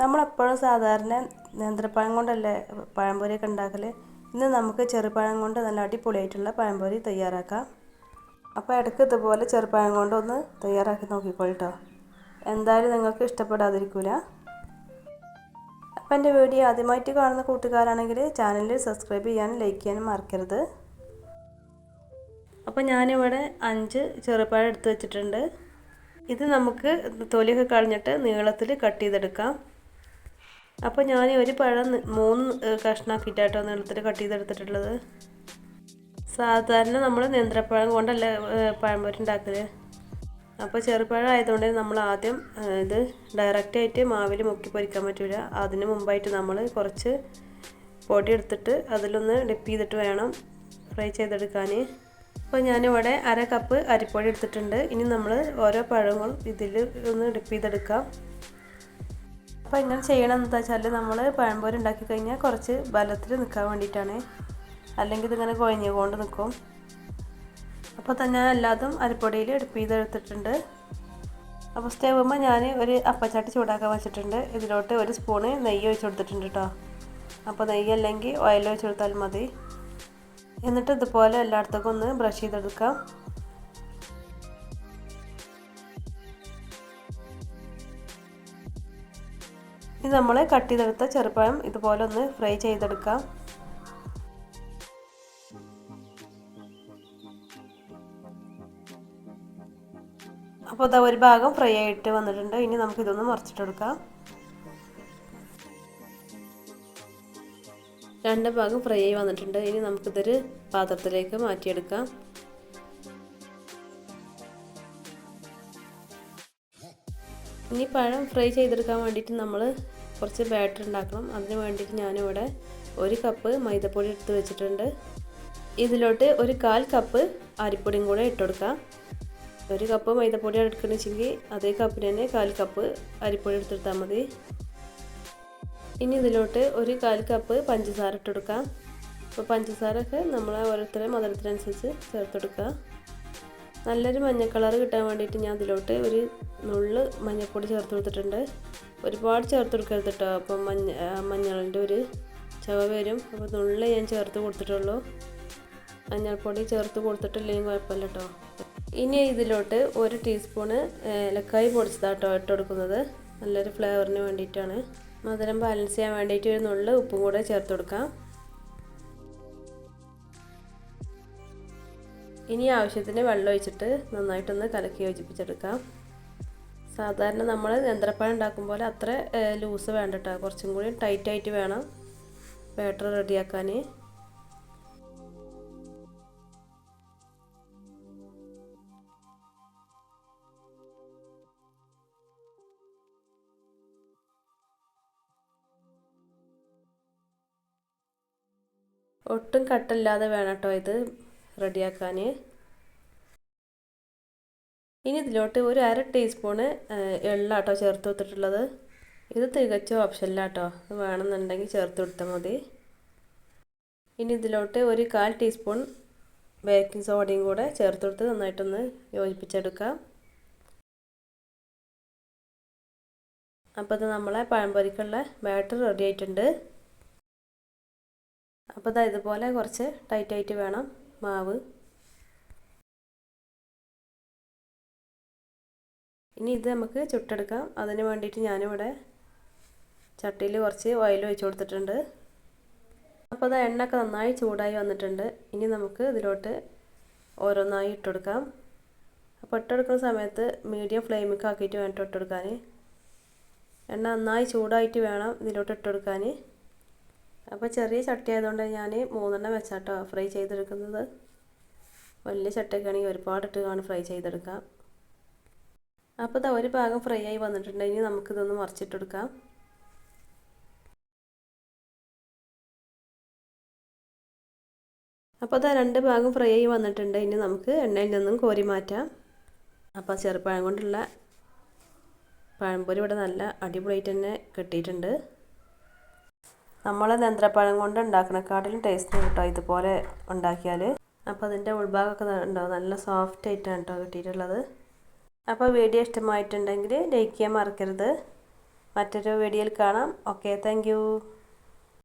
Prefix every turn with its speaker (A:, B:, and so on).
A: നമ്മളെപ്പോഴും സാധാരണ നേന്ത്രപ്പഴം കൊണ്ടല്ലേ പഴംപൊരിയൊക്കെ ഉണ്ടാക്കൽ ഇന്ന് നമുക്ക് ചെറുപഴം കൊണ്ട് നല്ല അടിപൊളിയായിട്ടുള്ള പഴംപൊരി തയ്യാറാക്കാം. അപ്പോൾ ഇടയ്ക്ക് ഇതുപോലെ ചെറുപഴം കൊണ്ടൊന്ന് തയ്യാറാക്കി നോക്കിക്കോളിട്ടോ. എന്തായാലും നിങ്ങൾക്ക് ഇഷ്ടപ്പെടാതിരിക്കില്ല അപ്പോൾ എന്റെ വീഡിയോ ആദ്യമായിട്ട് കാണുന്ന കൂട്ടുകാരാണെങ്കിൽ ചാനൽ സബ്സ്ക്രൈബ് ചെയ്യാനും ലൈക്ക് ചെയ്യാനും മറക്കരുത്. അപ്പോൾ ഞാനിവിടെ അഞ്ച് ചെറുപഴം എടുത്ത് വെച്ചിട്ടുണ്ട്. ഇത് നമുക്ക് തൊലിയൊക്കെ കളഞ്ഞിട്ട് നീളത്തിൽ കട്ട് ചെയ്തെടുക്കാം. അപ്പോൾ ഞാൻ ഒരു പഴം മൂന്ന് കഷ്ണാക്കിയിട്ടാട്ടോ നീളത്തിൽ കട്ട് ചെയ്തെടുത്തിട്ടുള്ളത്. സാധാരണ നമ്മൾ നേന്ത്രപ്പഴം കൊണ്ടല്ല പഴംപൊരി അപ്പോൾ ചെറുപഴം ആയതുകൊണ്ട് നമ്മൾ ആദ്യം ഇത് ഡയറക്റ്റ് ആയിട്ട് മാവിൽ മുക്കി പൊരിക്കാൻ പറ്റില്ല അതിന് മുമ്പായിട്ട് നമ്മൾ കുറച്ച് പൊടി എടുത്തിട്ട് അതിലൊന്ന് ഡിപ്പ് ചെയ്തിട്ട് വേണം ഫ്രൈ ചെയ്തെടുക്കാൻ അപ്പോൾ ഞാനിവിടെ അര കപ്പ് അരിപ്പൊടി എടുത്തിട്ടുണ്ട്. ഇനി നമ്മൾ ഓരോ പഴങ്ങളും ഇതിൽ ഒന്ന് ഡിപ്പ് ചെയ്തെടുക്കാം. അപ്പോൾ ഇങ്ങനെ ചെയ്യണം എന്താ വെച്ചാൽ നമ്മൾ പഴംപൊരി ഉണ്ടാക്കി കഴിഞ്ഞാൽ കുറച്ച് ബലത്തിൽ നിൽക്കാൻ വേണ്ടിയിട്ടാണ്. അല്ലെങ്കിൽ ഇതിങ്ങനെ കുഴഞ്ഞുകൊണ്ട് നിൽക്കും അപ്പോൾ തന്നെ എല്ലാതും അരിപ്പൊടിയിൽ എടുപ്പ് ചെയ്തെടുത്തിട്ടുണ്ട് അപ്പോൾ സ്റ്റേവുമ്പോൾ ഞാൻ ഒരു അപ്പച്ചാട്ടി ചൂടാക്കാൻ വെച്ചിട്ടുണ്ട്. ഇതിലോട്ട് ഒരു സ്പൂണ് നെയ്യ് ഒഴിച്ച് കൊടുത്തിട്ടുണ്ട് കേട്ടോ അപ്പോൾ നെയ്യ് അല്ലെങ്കിൽ ഓയിൽ ഒഴിച്ച് കൊടുത്താൽ മതി. എന്നിട്ട് ഇതുപോലെ എല്ലായിടത്തേക്കും ഒന്ന് ബ്രഷ് ചെയ്തെടുക്കാം. ഇത് നമ്മൾ കട്ട് ചെയ്തെടുത്ത ചെറുപ്പഴം ഇതുപോലെ ഒന്ന് ഫ്രൈ ചെയ്തെടുക്കാം. അപ്പോൾ ഇതാ ഒരു ഭാഗം ഫ്രൈ ആയിട്ട് വന്നിട്ടുണ്ട്. ഇനി നമുക്ക് നമുക്കിതൊന്ന് മറിച്ചിട്ടെടുക്കാം. രണ്ട് ഭാഗം ഫ്രൈ ആയി വന്നിട്ടുണ്ട്. ഇനി നമുക്കിതൊരു പാത്രത്തിലേക്ക് മാറ്റിയെടുക്കാം. ഇനി പഴം ഫ്രൈ ചെയ്തെടുക്കാൻ വേണ്ടിയിട്ട് നമ്മൾ കുറച്ച് ബാറ്റർ ഉണ്ടാക്കണം. അതിന് വേണ്ടിയിട്ട് ഞാനിവിടെ ഒരു കപ്പ് മൈദപ്പൊടി എടുത്ത് വെച്ചിട്ടുണ്ട്. ഇതിലോട്ട് ഒരു കാൽ കപ്പ് അരിപ്പൊടിയും കൂടെ ഇട്ട് കൊടുക്കാം. ഒരു കപ്പ് മൈദപ്പൊടി എടുക്കണമെങ്കിൽ അതേ കപ്പിന് തന്നെ കാൽ കപ്പ് അരിപ്പൊടി എടുത്തെടുത്താൽ മതി. ഇനി ഇതിലോട്ട് ഒരു കാൽ കപ്പ് പഞ്ചസാര ഇട്ട് കൊടുക്കാം. അപ്പോൾ പഞ്ചസാരൊക്കെ നമ്മൾ ഓരോരുത്തരുടെ മധുരത്തിനനുസരിച്ച് ചേർത്തെടുക്കുക നല്ലൊരു മഞ്ഞ കളർ കിട്ടാൻ വേണ്ടിയിട്ട് ഞാൻ അതിലോട്ട് ഒരു നുള്ള് മഞ്ഞൾപ്പൊടി ചേർത്ത് കൊടുത്തിട്ടുണ്ട്. ഒരുപാട് ചേർത്ത് കൊടുക്കരുത് കേട്ടോ അപ്പം മഞ്ഞ മഞ്ഞളിന്റെ ഒരു ചവ വരും. അപ്പോൾ നുള്ളിൽ ഞാൻ ചേർത്ത് കൊടുത്തിട്ടുള്ളൂ. മഞ്ഞൾപ്പൊടി ചേർത്ത് കൊടുത്തിട്ടില്ലെങ്കിൽ കുഴപ്പമില്ല കേട്ടോ ഇനി ഇതിലോട്ട് ഒരു ടീസ്പൂണ് ഏലക്കായ് പൊടിച്ചതാട്ടോ ഇട്ട് കൊടുക്കുന്നത്. നല്ലൊരു ഫ്ലേവറിന് വേണ്ടിയിട്ടാണ്. മധുരം ബാലൻസ് ചെയ്യാൻ വേണ്ടിയിട്ട് ഒരു നുള്ള് ഉപ്പും കൂടെ ചേർത്ത് കൊടുക്കാം. ഇനി ആവശ്യത്തിന് വെള്ളം ഒഴിച്ചിട്ട് നന്നായിട്ടൊന്ന് കലക്കി യോജിപ്പിച്ചെടുക്കാം. സാധാരണ നമ്മൾ നേന്ത്രപ്പഴം ഉണ്ടാക്കും പോലെ അത്ര ലൂസ് വേണ്ട കേട്ടോ കുറച്ചും കൂടി ടൈറ്റായിട്ട് വേണം ബാറ്റർ റെഡിയാക്കാൻ ഒട്ടും കട്ടില്ലാതെ വേണം കേട്ടോ ഇത് റെഡിയാക്കാൻ ഇനി ഇതിലോട്ട് ഒരു അര ടീസ്പൂണ് എള്ളാട്ടോ ചേർത്ത് കൊടുത്തിട്ടുള്ളത്. ഇത് തികച്ച ഓപ്ഷനിലാട്ടോ. വേണമെന്നുണ്ടെങ്കിൽ ചേർത്ത് കൊടുത്താൽ മതി. ഇനി ഇതിലോട്ട് ഒരു കാൽ ടീസ്പൂൺ ബേക്കിംഗ് സോഡയും കൂടെ ചേർത്ത് കൊടുത്ത് നന്നായിട്ടൊന്ന് യോജിപ്പിച്ചെടുക്കാം. അപ്പോൾ ഇത് നമ്മളെ പഴംപൊരിക്കുള്ള ബാറ്റർ റെഡി ആയിട്ടുണ്ട്. അപ്പോൾ ഇതാ ഇതുപോലെ കുറച്ച് ടൈറ്റായിട്ട് വേണം. മാവ്. ഇനി ഇത് നമുക്ക് ചുട്ടെടുക്കാം. അതിന് വേണ്ടിയിട്ട് ഞാനിവിടെ ചട്ടിയിൽ കുറച്ച് ഓയിൽ ഒഴിച്ച് കൊടുത്തിട്ടുണ്ട്. അപ്പോൾ അത് എണ്ണയൊക്കെ നന്നായി ചൂടായി വന്നിട്ടുണ്ട്. ഇനി നമുക്ക് ഇതിലോട്ട് ഓരോന്നായി ഇട്ടെടുക്കാം. അപ്പോൾ ഇട്ടെടുക്കുന്ന സമയത്ത് മീഡിയം ഫ്ലെയിമൊക്കെ ആക്കിയിട്ട് വേണം ഇട്ടെടുക്കാൻ എണ്ണ നന്നായി ചൂടായിട്ട് വേണം ഇതിലോട്ട് ഇട്ടെടുക്കാൻ അപ്പോൾ ചെറിയ ചട്ടി ആയതുകൊണ്ട് ഞാൻ മൂന്നെണ്ണം വെച്ചാട്ടോ ഫ്രൈ ചെയ്തെടുക്കുന്നത്. വലിയ ചട്ടിയൊക്കെ ആണെങ്കിൽ ഒരുപാട് ഇട്ട് കാണും ഫ്രൈ ചെയ്തെടുക്കാം അപ്പോൾ ഇതാ ഒരു ഭാഗം ഫ്രൈ ആയി വന്നിട്ടുണ്ട്. ഇനി നമുക്കിതൊന്ന് മറിച്ചിട്ടെടുക്കാം. അപ്പോൾ അതാ രണ്ട് ഭാഗം ഫ്രൈ ആയി വന്നിട്ടുണ്ട്. ഇനി നമുക്ക് എണ്ണയിൽ നിന്നും കോരി മാറ്റാം. അപ്പോൾ ചെറുപ്പഴം കൊണ്ടുള്ള പഴംപൊരി ഇവിടെ നല്ല അടിപൊളിയായിട്ട് തന്നെ കിട്ടിയിട്ടുണ്ട്. നമ്മൾ നേന്ത്രപ്പഴം കൊണ്ട് ഉണ്ടാക്കണക്കാട്ടിലും ടേസ്റ്റ് കിട്ടും ഇതുപോലെ ഉണ്ടാക്കിയാൽ അപ്പോൾ അതിന്റെ ഉൾഭാഗമൊക്കെ ഉണ്ടാവും നല്ല സോഫ്റ്റ് ആയിട്ടാണ് കേട്ടോ കിട്ടിയിട്ടുള്ളത്. അപ്പോൾ വീഡിയോ ഇഷ്ടമായിട്ടുണ്ടെങ്കിൽ ലൈക്ക് ചെയ്യാൻ മറക്കരുത്. മറ്റൊരു വീഡിയോയിൽ കാണാം. Okay thank